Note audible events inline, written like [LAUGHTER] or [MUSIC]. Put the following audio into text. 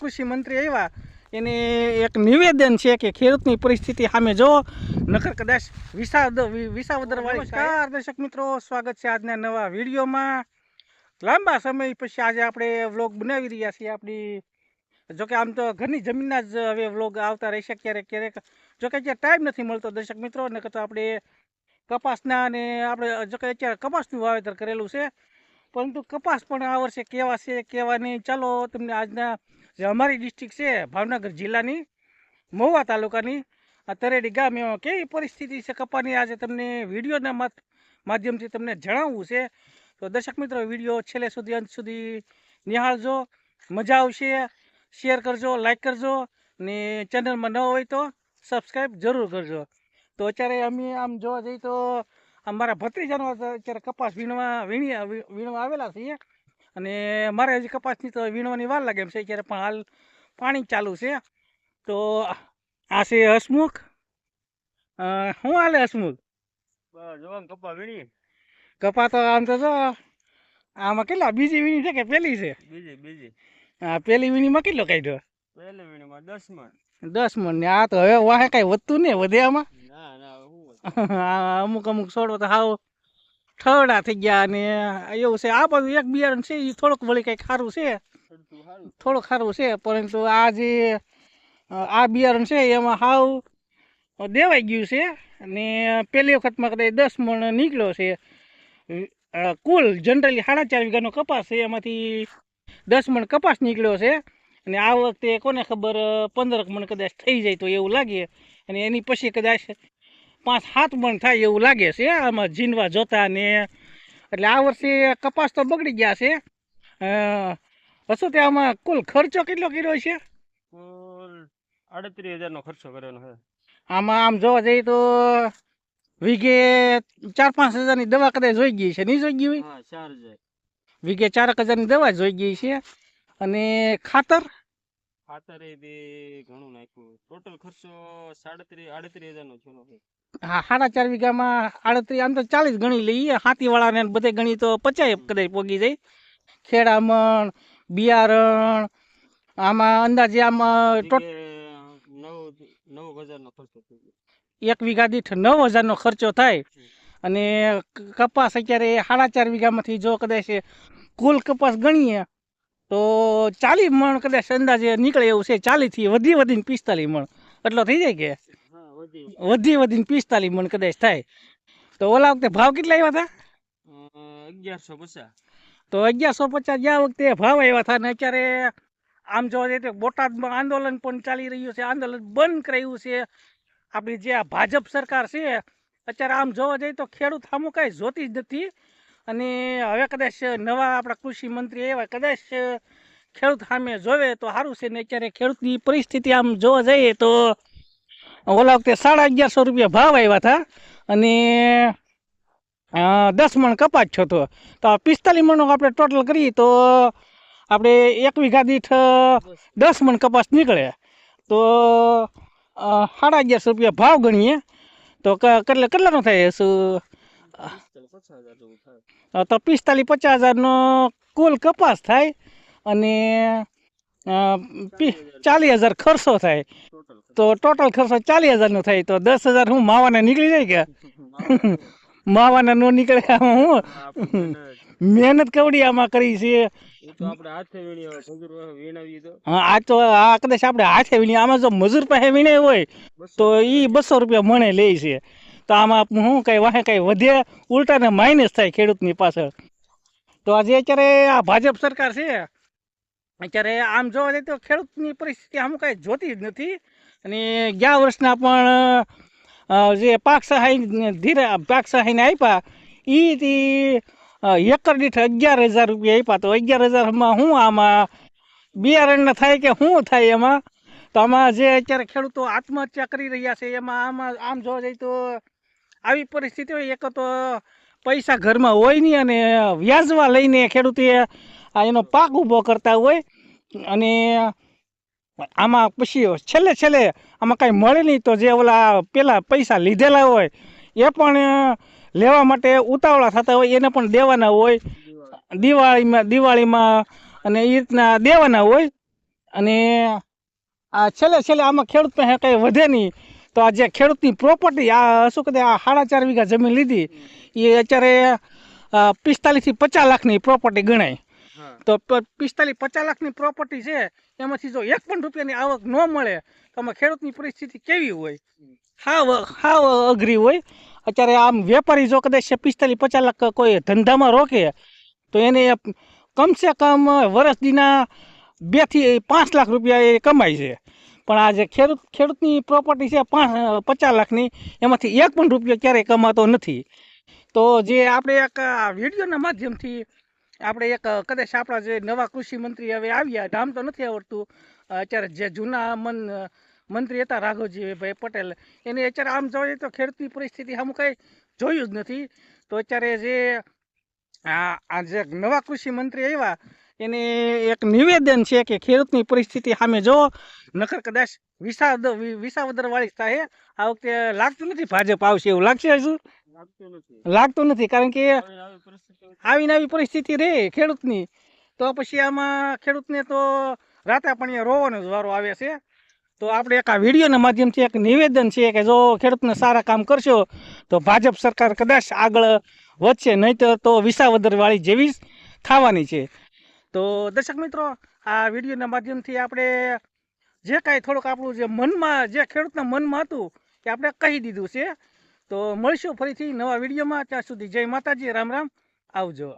કૃષિ મંત્રી આવ્યા એને એક નિવેદન છે કે ખેડૂતની પરિસ્થિતિ સામે જો નકર કદાચ વિસાદ વિ- વિસાવદર નમસ્કાર. દર્શક મિત્રો સ્વાગત છે આજના નવા વિડીયોમાં. લાંબા સમય પછી આજે આપણે વ્લોગ બનાવી રહ્યા છીએ આપણી. જોકે આમ તો ઘરની જમીનના જ હવે વ્લોગ આવતા રહેશે ક્યારેક ક્યારેક. જોકે અત્યારે ટાઈમ નથી મળતો દર્શક મિત્રો નકર તો આપણે કપાસના અને આપણે જોકે અત્યારે કપાસનું વાવેતર કરેલું છે. પરંતુ કપાસ પણ આ વર્ષે કેવા છે, કેવા નહીં, ચાલો તમને આજના જે અમારી ડિસ્ટ્રિક્ટ છે, ભાવનગર જિલ્લાની, મહુવા તાલુકાની, આ તરેડી ગામ એમાં કેવી પરિસ્થિતિ છે કપાની? આજે તમને વિડીયોના માધ્યમથી તમને જણાવવું છે. તો દર્શક મિત્રો વીડિયો છેલ્લે સુધી, અંત સુધી નિહાળજો. મજા આવશે. શેર કરજો લાઇક કરજો. ને ચેનલમાં ન હોય તો સબસ્ક્રાઈબ જરૂર કરજો. તો અત્યારે અમે આમ જોવા જઈએ તો અમારા ભત્રીજાનો અત્યારે કપાસ વીણવા વીણી વીણવા આવેલા છીએ. અને મારે હજી કપાસની તો વીણવાની વાર લાગે એમ છે અત્યારે પણ હાલ પાણી ચાલુ છે. તો આ છે હસમુખ. શું હાલે હસમુખ? કપા વીણી? કપા તો આમ તો જો આમાં કેટલા બીજી વીણી છે કે પેલી છે? બીજી બીજી. હા પેલી વીણીમાં કેટલો કાઢ્યો? પહેલી વીણીમાં દસ મણ દસ મણ ને આ તો હવે વાહે કાંઈ વધતું નહીં વધે આમાં. [LAUGHS] અમુક અમુક છોડો તો હાવ ઠરડા થઈ ગયા અને એવું છે. આ બધું એક બિયારણ છે એ થોડુંક વળી કંઈક સારું છે. થોડુંક સારું છે પરંતુ આ જે આ બિયારણ છે એમાં હાવ દેવાઈ ગયું છે અને પહેલી વખતમાં કદાચ દસ મણ નીકળ્યો છે. કુલ જનરલી સાડા ચાર વીઘાનો કપાસ છે એમાંથી દસ મણ કપાસ નીકળ્યો છે. અને આ વખતે કોને ખબર પંદરક પંદર મણ કદાચ થઈ જાય તો એવું લાગે. અને એની પછી કદાચ પાંચ હાથ મણ થાય એવું લાગે છે આમાં જીનવા જોતા ને. એટલે આ વર્ષે કપાસ તો બગડી ગયા છે. હશું તે આમાં કુલ ખર્ચો કેટલો કર્યો છે? કુલ આડત્રીસ હજાર નો ખર્ચો કર્યો છે. આમાં આમ જોવા જઈએ તો વીઘે ચાર પાંચ હજારની દવા કદાચ જોઈ ગઈ છે નહીં જોઈ ગઈ હોય? ચાર હજાર. વીઘે ચારક હજારની દવા જોઈ ગઈ છે. અને ખાતર? ખાતર એ ઘણું નાખ્યું. ટોટલ ખર્ચો સાડત્રીસ આડત્રીસ હજાર નો છે. હા સાડા ચાર વીઘામાં આડત્રીસ આમ તો ચાલીસ ગણી લઈએ. હાથીવાળાને બધે ગણી તો પચાય કદાચ પોગી જાય. ખેડામણ બિયારણ આમાં અંદાજે આમાં ટોટ વીઘે નવ નવ હજાર નો ખર્ચો થઈ ગયો. એક વીઘા દીઠ નવ હજારનો ખર્ચો થાય. અને કપાસ અત્યારે સાડા ચાર વીઘામાંથી જો કદાચ કુલ કપાસ ગણીએ તો ચાલીસ મણ કદાચ અંદાજે નીકળે એવું છે. ચાલીસથી વધી વધીને પિસ્તાલીસ મણ. એટલો થઈ જાય કે? વધી વધી વધીને પિસ્તાલીસ મણ કદાચ થાય. તો ઓલા વખતે ભાવ કેટલા આવ્યા હતા અગિયારસો પચાસ. તો અગિયારસો પચાસ ગયા વખતે ભાવ આવ્યા હતા ને અત્યારે આમ જોવા જઈએ તો બોટાદમાં આંદોલન પણ ચાલી રહ્યું છે. આંદોલન બંધ કરાયું છે. આપણી જે આ ભાજપ સરકાર છે અત્યારે આમ જોવા જઈએ તો ખેડૂત આમું કાંઈ જોતી જ નથી. અને હવે કદાચ નવા આપણા કૃષિ મંત્રી એવા કદાચ ખેડૂત સામે જોવે તો સારું છે ને અત્યારે ખેડૂતની પરિસ્થિતિ આમ જોવા જઈએ તો ઓલા વખતે સાડા અગિયારસો રૂપિયા ભાવ આવ્યા હતા અને દસ મણ કપાસ છો તો. તો પિસ્તાલીસ મણનો આપણે ટોટલ કરીએ તો આપણે એક વીઘા દીઠ દસ મણ કપાસ નીકળે. તો સાડા અગિયારસો રૂપિયા ભાવ ગણીએ. તો કેટલા કેટલાનો થાય શું? તો પિસ્તાલીસ પચાસ હજારનો કુલ કપાસ થાય અને ચાલીસ હજાર ખર્ચો થાય. તો ટોટલ ખર્ચો ચાલીસ હજારનો થાય. તો દસ હજાર હું માવાના નીકળી જાય કે? [LAUGHS] માવાના નો નીકળે આમાં હું? મહેનત. કેવડી આમાં કરી છે? હા આ તો આ કદાચ આપણે હાથે વીણી આમાં જો મજૂર પાસે વીણે હોય તો એ બસો રૂપિયા મણે લે છે. તો આમાં હું કઈ વાહે કઈ વધે ઉલટાને માઇનસ થાય ખેડૂતની પાછળ. તો આજે અત્યારે આ ભાજપ સરકાર છે અત્યારે આમ જોવા જઈએ તો ખેડૂતની પરિસ્થિતિ આમ કાંઈ જોતી જ નથી. અને ગયા વર્ષના પણ જે પાક સહાય ધીરે, પાક સહાયને આપ્યા એ એકર દીઠ અગિયાર હજાર રૂપિયા આપ્યા તો અગિયાર હજારમાં શું આમાં બિયારણને થાય કે શું થાય એમાં? તો આમાં જે અત્યારે ખેડૂતો આત્મહત્યા કરી રહ્યા છે, એમાં આમાં આમ જોવા જઈએ તો આવી પરિસ્થિતિ હોય. એક તો પૈસા ઘરમાં હોય નહીં અને વ્યાજવા લઈને ખેડૂતે આ એનો પાક ઊભો કરતા હોય અને આમાં પછી છેલ્લે છેલ્લે આમાં કાંઈ મળે નહીં તો જે ઓલા પેલા પૈસા લીધેલા હોય એ પણ લેવા માટે ઉતાવળા થતા હોય, એને પણ દેવાના હોય. દિવાળીમાં દિવાળીમાં અને એ રીતના દેવાના હોય. અને આ છેલ્લે છેલ્લે આમાં ખેડૂત પાસે કંઈ વધે નહીં. તો આ જે ખેડૂતની પ્રોપર્ટી આ શું કહે આ સાડા ચાર વીઘા જમીન લીધી એ અત્યારે પિસ્તાલીસથી પચાસ લાખની પ્રોપર્ટી ગણાય. તો પિસ્તાલીસ પચાસ લાખની પ્રોપર્ટી છે. એમાંથી જો એક પણ રૂપિયાની આવક ન મળે, તો આમાં ખેડૂતની પરિસ્થિતિ કેવી હોય? હાવ હાવ અઘરી હોય. અત્યારે આમ વેપારી જો કદાચ પિસ્તાલીસ, પચાસ લાખ કોઈ ધંધામાં રોકે, તો એને કમસે કમ વર્ષ દીના બેથી પાંચ લાખ રૂપિયા એ કમાય છે. પણ આ જે ખેડૂત, ખેડૂતની પ્રોપર્ટી છે પાંચ, પચાસ લાખની, એમાંથી એક પણ રૂપિયો ક્યારેય કમાતો નથી. તો જે આપણે એક વિડીયોના માધ્યમથી આપણે એક, કદાચ આપણા જે નવા કૃષિ મંત્રી હવે આવ્યા નામ તો નથી આવડતું. અત્યારે જે જૂના મન, મંત્રી હતા રાઘવજીભાઈ પટેલ, એને અત્યારે આમ જોઈએ તો ખેડૂતની પરિસ્થિતિ આમ કંઈ જોયું જ નથી. તો અત્યારે જે, આ જે નવા કૃષિ મંત્રી આવ્યા, એને એક નિવેદન છે કે ખેડૂતની પરિસ્થિતિ સામે જો, નકર કદાચ વિસાવદ વિસાવદર વાળી થાય આ વખતે લાગતું નથી ભાજપ આવશે એવું લાગશે હજુ? લાગતું નથી. કારણ કે આવીને આવી પરિસ્થિતિ રહે ખેડૂતની. તો પછી આમાં ખેડૂતને તો રાતે પણ રોવાનો જ વારો આવે છે. તો આપણે એક આ વિડીયોના માધ્યમથી એક નિવેદન છે કે જો ખેડૂતને સારા કામ કરશો તો ભાજપ સરકાર કદાચ આગળ વધશે નહીંતર તો વિસાવદરવાળી જેવી જ થવાની છે. તો દર્શક મિત્રો આ વિડીયોના માધ્યમથી આપણે જે કાંઈ થોડુંક આપણું જે મનમાં જે ખેડૂતના મનમાં હતું એ આપણે કહી દીધું છે. તો મળીશું ફરીથી નવા વિડીયોમાં. ત્યાં સુધી જય માતાજી રામ રામ. આવજો.